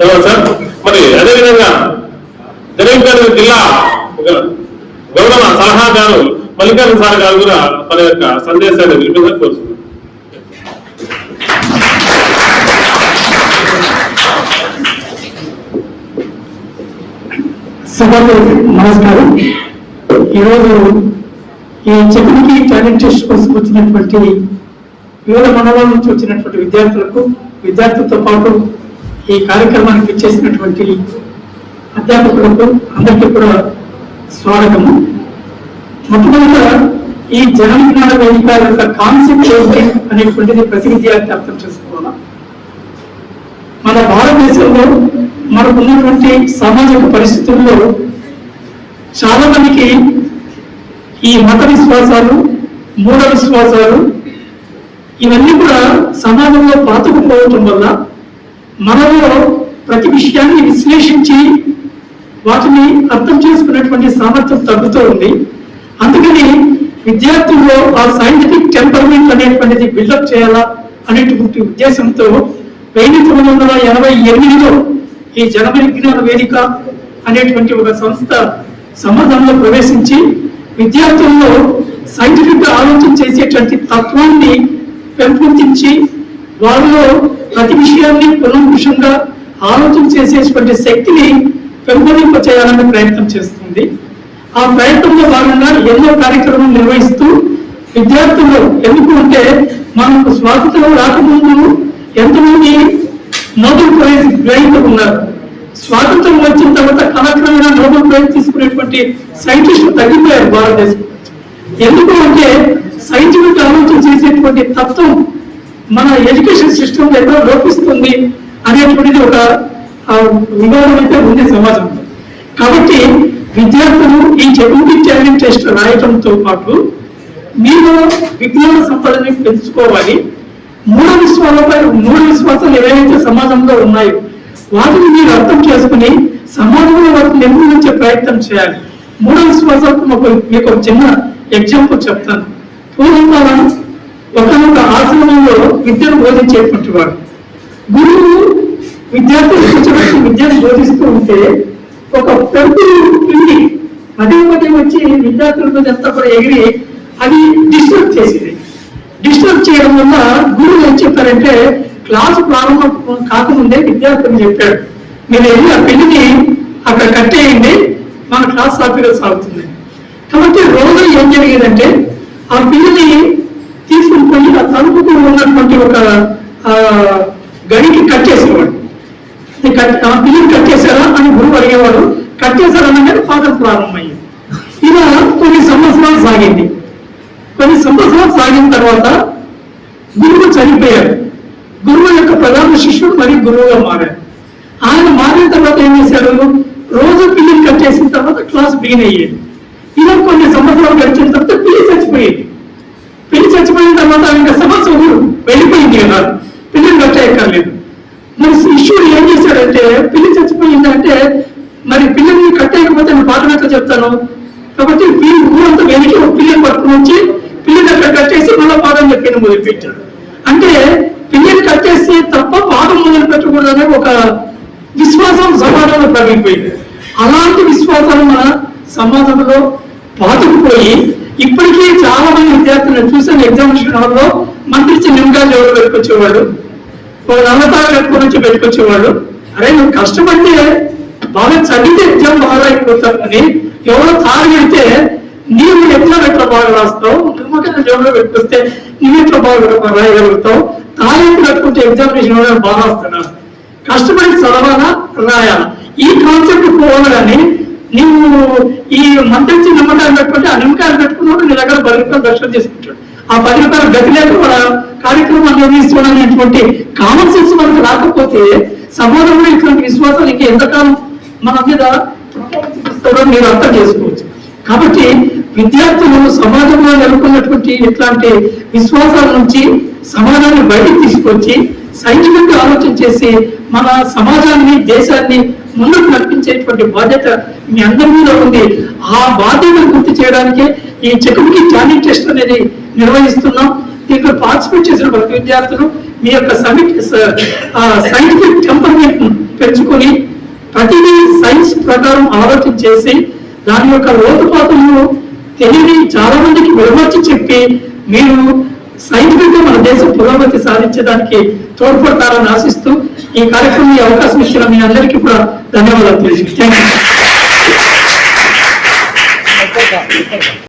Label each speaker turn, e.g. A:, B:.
A: ధన్యవాదాలు సార్ మరి అదేవిధంగా జగన్పేట జిల్లా గౌరవ సలహాదారు మల్లికార్జున సార్ గారు కూడా మన యొక్క సందేశాన్ని వినిపించడం కోరుతున్నాను
B: నమస్కారం. ఈరోజు ఈ చెకునికి టాలెంట్ టెస్ట్ కోసం వచ్చినటువంటి వివిధ మండలాల నుంచి వచ్చినటువంటి విద్యార్థులకు విద్యార్థులతో పాటు ఈ కార్యక్రమానికి ఇచ్చేసినటువంటి అధ్యాపకులకు అందరికీ కూడా స్వాగతము. మొట్టమొదట ఈ జన వేదిక యొక్క కాన్సెప్ట్ ఏంటి అనేటువంటిది ప్రతి విద్యార్థి అర్థం చేసుకోవాలా. మన భారతదేశంలో మనకు ఉన్నటువంటి సామాజిక పరిస్థితుల్లో చాలా మందికి ఈ మత విశ్వాసాలు మూఢ విశ్వాసాలు ఇవన్నీ కూడా సమాజంలో పాతుకుపోవటం వల్ల మనలో ప్రతి విషయాన్ని విశ్లేషించి వాటిని అర్థం చేసుకునేటువంటి సామర్థ్యం తగ్గుతూ ఉంది. అందుకని విద్యార్థుల్లో ఆ సైంటిఫిక్ టెంపర్మెంట్ అనేటువంటిది బిల్డప్ చేయాలా అనేటువంటి ఉద్దేశంతో వెయ్యి తొమ్మిది వందల ఎనభై ఎనిమిదిలో ఈ జన విజ్ఞాన వేదిక అనేటువంటి ఒక సంస్థ సంబంధంలో ప్రవేశించి విద్యార్థుల్లో సైంటిఫిక్గా ఆలోచన చేసేటువంటి తత్వాన్ని పెంపొందించి వారిలో ప్రతి విషయాన్ని పునఃపుషంగా ఆలోచన చేసేటువంటి శక్తిని పెంపొందింప చేయాలని ప్రయత్నం చేస్తుంది. ఆ ప్రయత్నంలో భాగంగా ఎన్నో కార్యక్రమాలు నిర్వహిస్తూ విద్యార్థులు ఎందుకు అంటే మనకు స్వాతంత్రం రాకముందు ఎంతమంది నోబెల్ ప్రైజ్ గ్రహీతలు ఉన్నారు. స్వాతంత్రం వచ్చిన తర్వాత కాలక్రమేణా నోబెల్ ప్రైజ్ తీసుకునేటువంటి సైంటిస్టులు తగ్గిపోయారు భారతదేశం. ఎందుకు అంటే సైంటిఫిక్ ఆలోచన చేసేటువంటి తత్వం మన ఎడ్యుకేషన్ సిస్టమ్ ఎన్నో లోపిస్తుంది అనేటువంటిది ఒక వివాదం అయితే ఉంది సమాజంలో. కాబట్టి విద్యార్థులు ఈ చదువుకి ఛాలెంజ్ టెస్ట్ రాయటంతో పాటు మీరు విజ్ఞాన సంపదని పెంచుకోవాలి మూఢ విశ్వాసాలపై మూఢ విశ్వాసాలు ఏవైతే సమాజంలో ఉన్నాయో వాటిని మీరు అర్థం చేసుకుని సమాజంలో వాటిని నిర్మూలించే ప్రయత్నం చేయాలి. మూఢ విశ్వాసాలకు మీకు ఒక చిన్న ఎగ్జాంపుల్ చెప్తాను. పూర్వకాలం ఒకనొక ఆశ్రమంలో విద్యను బోధించేటువంటి వాడు. గురువు విద్యార్థులు కూర్చోబెట్టి విద్యను బోధిస్తూ ఉంటే ఒక పెరుగు పిండి పదే పదే వచ్చి విద్యార్థుల మీద ఎంత కూడా ఎగిరి అది డిస్టర్బ్ చేసింది. డిస్టర్బ్ చేయడం వల్ల గురువు ఏం చెప్పారంటే క్లాసు ప్రారంభం కాకముందే విద్యార్థులు చెప్పాడు మీరు వెళ్ళి ఆ పిల్లిని అక్కడ కట్టేయండి మన క్లాస్ సాఫీగా సాగుతుంది. కాబట్టి రోజు ఏం జరిగేదంటే ఆ పిల్లిని తీసుకుని పోయి ఆ తలుపుకు ఉన్నటువంటి ఒక గడికి గడికి కట్టేసేవాడు ఇది కట్- చేశారా అని గురువు అడిగేవాడు కట్ అనగానే పాఠం ప్రారంభమయ్యింది ఇలా కొన్ని సంవత్సరాలు సాగింది. కొన్ని సంవత్సరాలు సాగిన తర్వాత గురువు చనిపోయారు గురువు యొక్క ప్రధాన శిష్యుడు మరి గురువుగా మారారు ఆయన మారిన తర్వాత ఏం చేశారు రోజు పిల్లలు కట్ చేసిన తర్వాత క్లాస్ బిగిన్ అయ్యేది. ఇలా కొన్ని సంవత్సరాలు గడిచిన తర్వాత పిల్లి చచ్చిపోయేది. చచ్చిపోయిన తర్వాత ఇంకా సమస్య వెళ్ళిపోయింది కదా. పిల్లలు కట్టేయక్కర్లేదు మరి శిష్యుడు ఏం చేశాడంటే పిల్లి చచ్చిపోయిందంటే మరి పిల్లల్ని కట్టేయకపోతే నేను పాఠం ఎట్లా చెప్తాను? కాబట్టి వీళ్ళు ఊరంతా వెనక్కి ఒక పిల్లని పట్టుకుని వచ్చి పిల్లి అక్కడ కట్టేసి మళ్ళీ పాఠం చెప్పింది మొదలుపెట్టాడు. అంటే పిల్లని కట్టేసి తప్ప పాఠం మొదలు పెట్టకూడదనే ఒక విశ్వాసం సమాజంలో ప్రవీణిపోయింది అలాంటి విశ్వాసాలు మన సమాజంలో పాతుకుపోయి ఇప్పటికీ చాలా మంది విద్యార్థులను చూసాను ఎగ్జామినేషన్ హాల్లో మంత్రి నిమ్మకాయలు ఎవరు పెట్టుకొచ్చేవాడు ఒక నల్లతాడు కట్టుకొని వచ్చి పెట్టుకొచ్చేవాడు అరే నువ్వు కష్టపడితే బాగా చదివితే ఎగ్జామ్ బాగా అయిపోతావు అని ఎవరో తాడు పెడితే నీవు ఎగ్జామ్ ఎట్లా బాగా రాస్తావు? నిమ్మకాయలు జోబులో పెట్టుకొస్తే నువ్వు ఎట్లా బాగా రాయగలుగుతావు? తాళింపు కట్టుకుంటే ఎగ్జామినేషన్ వాళ్ళు బాగా వస్తున్నారు కష్టపడి చదవాలా? రాయాలా? ఈ కాన్సెప్ట్ పోవాలి కానీ నీవు ఈ మంత్రి నమ్మకాలు పెట్టుకుంటే ఆ నిమ్మకాయలు పెట్టుకున్నప్పుడు నీ దగ్గర పది రూపాయలు దర్శనం చేసుకుంటాడు. ఆ పది రూపాయలు గతి లేకుండా కూడా కార్యక్రమాలు నిర్వహించుకోవడం అనేటువంటి కామన్ సెన్స్ మనకు రాకపోతే సమాజంలో ఇటువంటి విశ్వాసం ఇంకా ఎంతకాలం మన మీద చూపిస్తారో మీరు అర్థం చేసుకోవచ్చు. కాబట్టి విద్యార్థులు సమాజంలో నెలకొన్నటువంటి ఇట్లాంటి విశ్వాసాల నుంచి సమాజాన్ని బయటకు తీసుకొచ్చి సైంటిఫిక్ ఆలోచన చేసి మన సమాజాన్ని దేశాన్ని ముందుకు నడిపించేటువంటి బాధ్యత మీ అందరి మీద ఉంది. ఆ బాధ్యతను గుర్తు చేయడానికే ఈ చెకుకి టాలెంట్ టెస్ట్ అనేది నిర్వహిస్తున్నాం. దీంట్లో పార్టిసిపేట్ చేసిన ప్రతి విద్యార్థులు మీ యొక్క సమిట్ సైంటిఫిక్ టెంపర్మెంట్ పెంచుకొని ప్రతిదీ సైన్స్ ప్రకారం ఆలోచన చేసి దాని యొక్క లోతుపాతలను తెలియని చాలా మందికి విడమర్చి చెప్పి మీరు సైంటిఫిక్గా మన దేశం పురోగతి సాధించడానికి తోడ్పడతారని ఆశిస్తూ ఈ కార్యక్రమం అవకాశం ఇచ్చిన మీ అందరికీ కూడా ధన్యవాదాలు తెలియజేస్తాను